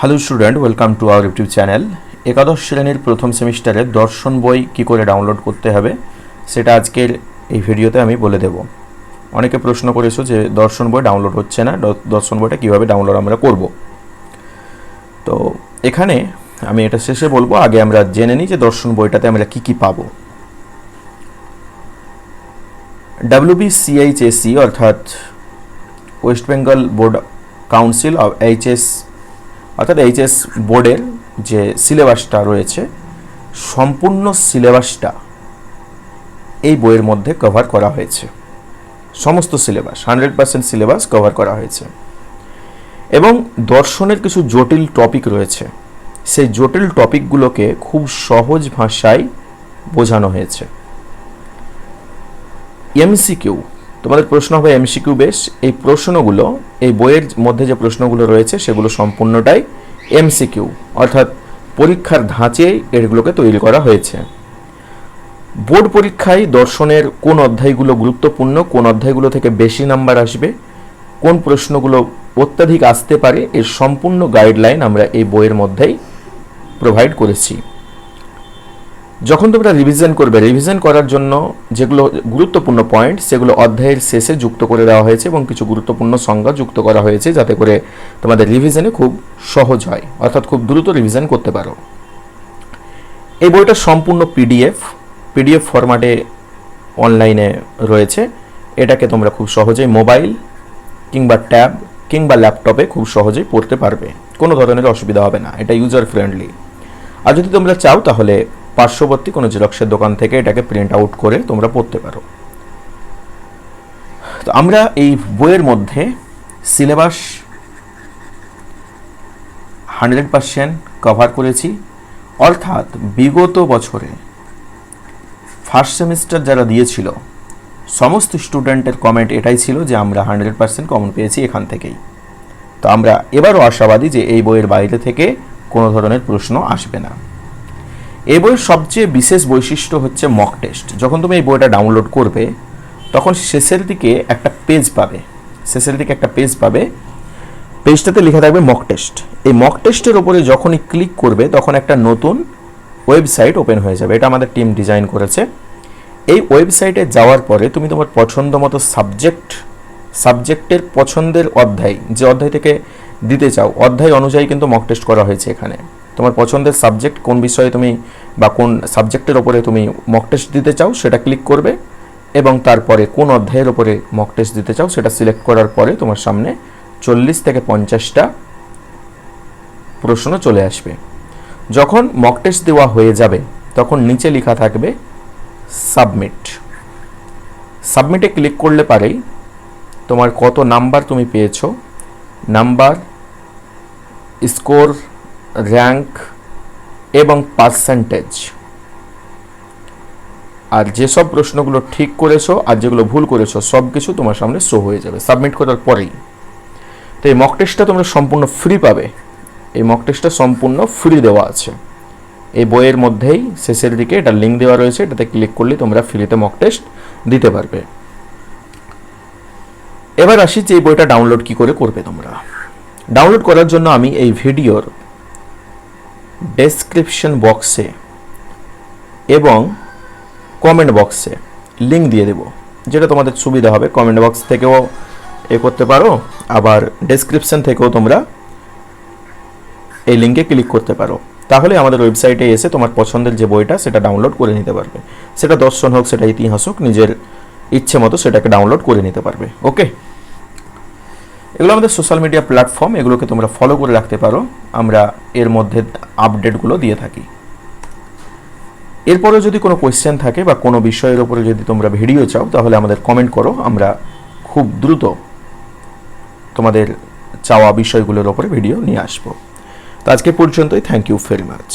Hello student welcome to our YouTube channel একাদশ শ্রেণির প্রথম সেমিস্টারে দর্শন বই কি করে ডাউনলোড করতে হবে, সেটা আজকের এই ভিডিওতে আমি বলে দেব। অনেকে প্রশ্ন করেছ যে দর্শন বই ডাউনলোড হচ্ছে না দর্শন বইটা কীভাবে ডাউনলোড আমরা করব। তো এখানে আমি এটা শেষে বলব, আগে আমরা জেনে নিই যে দর্শন বইটাতে আমরা কি কি পাবো। ডাব্লিউবিসিএইচএসি অর্থাৎ West Bengal board council of HS অর্থাৎ এইচএস বোর্ডের যে সিলেবাসটা রয়েছে, সম্পূর্ণ সিলেবাসটা এই বইয়ের মধ্যে কভার করা হয়েছে। সমস্ত syllabus hundred percent syllabus cover করা হয়েছে। এবং দর্শনের কিছু জটিল টপিক রয়েছে। সেই জটিল টপিকগুলোকে খুব সহজ ভাষায় বোঝানো হয়েছে। এমসিকিউ তোমাদের প্রশ্ন হবে এমসিকিউ বেশ। এই প্রশ্নগুলো, এই বইয়ের মধ্যে যে প্রশ্নগুলো রয়েছে, সেগুলো সম্পূর্ণটাই এমসিকিউ অর্থাৎ পরীক্ষার ধাঁচে এগুলোকে তৈরি করা হয়েছে। বোর্ড পরীক্ষায় দর্শনের কোন অধ্যায়গুলো গুরুত্বপূর্ণ, কোন অধ্যায়গুলো থেকে বেশি নাম্বার আসবে, কোন প্রশ্নগুলো অত্যাধিক আসতে পারে, এর সম্পূর্ণ গাইডলাইন আমরা এই বইয়ের মধ্যেই প্রোভাইড করেছি। যখন তোমরা রিভিশন করবে রিভিশন করার জন্য যেগুলো গুরুত্বপূর্ণ পয়েন্ট সেগুলো অধ্যায়ের শেষে যুক্ত করে দেওয়া হয়েছে এবং কিছু গুরুত্বপূর্ণ সংজ্ঞা যুক্ত করা হয়েছে যাতে করে তোমাদের রিভিশনে খুব সহজ হয়, অর্থাৎ খুব দ্রুত রিভিশন করতে পারো। এই বইটা সম্পূর্ণ পিডিএফ পিডিএফ ফরম্যাটে অনলাইনে রয়েছে। এটাকে তোমরা খুব সহজেই মোবাইল কিংবা ট্যাব কিংবা ল্যাপটপে খুব সহজেই পড়তে পারবে। কোনো ধরনের অসুবিধা হবে না, এটা ইউজার ফ্রেন্ডলি আর যদি তোমরা চাও তাহলে পার্শ্ববর্তী কোনো জেরক্সের দোকান থেকে এটাকে প্রিন্ট আউট করে তোমরা পড়তে পারো। তো আমরা এই বইয়ের মধ্যে সিলেবাস হান্ড্রেড পার্সেন্ট কভার করেছি। অর্থাৎ বিগত বছরে ফার্স্ট সেমিস্টার যারা দিয়েছিল, সমস্ত স্টুডেন্টের কমেন্ট এটাই ছিল যে আমরা হান্ড্রেড পার্সেন্ট কমন পেয়েছি এখান থেকেই। তো আমরা এবারও আশাবাদী যে এই বইয়ের বাইরে থেকে কোনো ধরনের প্রশ্ন আসবে না। এই বইয়ের সবচেয়ে বিশেষ বৈশিষ্ট্য হচ্ছে মক টেস্ট যখন তুমি এই বইটা ডাউনলোড করবে, তখন শেষের দিকে একটা পেজ পাবে। শেষের দিকে একটা পেজ পাবে। পেজটাতে লেখা থাকবে মক টেস্ট এই মক টেস্টের ওপরে যখনই ক্লিক করবে, তখন একটা নতুন ওয়েবসাইট ওপেন হয়ে যাবে। এটা আমাদের টিম ডিজাইন করেছে। এই ওয়েবসাইটে যাওয়ার পরে তুমি তোমার পছন্দ মতো সাবজেক্ট সাবজেক্টের পছন্দের অধ্যায়, যে অধ্যায় থেকে দিতে চাও, অধ্যায় অনুযায়ী কিন্তু মক টেস্ট করা হয়েছে এখানে। তোমার পছন্দের সাবজেক্ট কোন বিষয়ে তুমি বা কোন সাবজেক্টের ওপরে তুমি মক টেস্ট দিতে চাও, সেটা ক্লিক করবে এবং তারপরে কোন অধ্যায়ের ওপরে মক টেস্ট দিতে চাও, সেটা সিলেক্ট করার পরে তোমার সামনে চল্লিশ থেকে পঞ্চাশটা প্রশ্ন চলে আসবে। যখন মক টেস্ট দেওয়া হয়ে যাবে, তখন নিচে লেখা থাকবে সাবমিট সাবমিটে ক্লিক করলে পারেই তোমার কত নাম্বার তুমি পেয়েছ নাম্বার স্কোর র্যাঙ্ক এবং পার্সেন্টেজ আর যেসব প্রশ্নগুলো ঠিক করেছ আর যেগুলো ভুল করেছ, সব কিছু তোমার সামনে শো হয়ে যাবে। সাবমিট করার পরেই। তো এই মক টেস্টটা তোমরা সম্পূর্ণ ফ্রি পাবে। এই মক টেস্টটা সম্পূর্ণ ফ্রি দেওয়া আছে। এই বইয়ের মধ্যেই শেষের দিকে এটা লিঙ্ক দেওয়া রয়েছে, এটাতে ক্লিক করলে তোমরা ফ্রিতে মক টেস্ট দিতে পারবে। এবার আসি যে এই বইটা ডাউনলোড কি করে করবে তোমরা। ডাউনলোড করার জন্য আমি এই ভিডিওর ডেসক্রিপশন বক্সে এবং কমেন্ট বক্সে লিঙ্ক দিয়ে দেব, যেটা তোমাদের সুবিধা হবে। কমেন্ট বক্স থেকেও এ করতে পারো, আবার ডেসক্রিপশন থেকেও তোমরা এই লিঙ্কে ক্লিক করতে পারো। তাহলে আমাদের ওয়েবসাইটে এসে তোমার পছন্দের যে বইটা, সেটা ডাউনলোড করে নিতে পারবে। সেটা দর্শন হোক, সেটা ইতিহাস হোক, নিজের ইচ্ছে মতো সেটাকে ডাউনলোড করে নিতে পারবে। ওকে এগুলো আমাদের সোশ্যাল মিডিয়া প্ল্যাটফর্ম এগুলোকে তোমরা ফলো করে রাখতে পারো। আমরা এর মধ্যে আপডেটগুলো দিয়ে থাকি। এরপরে যদি কোনো কোয়েশ্চেন থাকে বা কোনো বিষয়ের উপরে যদি তোমরা ভিডিও চাও, তাহলে আমাদের কমেন্ট করো। আমরা খুব দ্রুত তোমাদের চাওয়া বিষয়গুলোর ওপরে ভিডিও নিয়ে আসব। তো আজকে পর্যন্তই। Thank you very much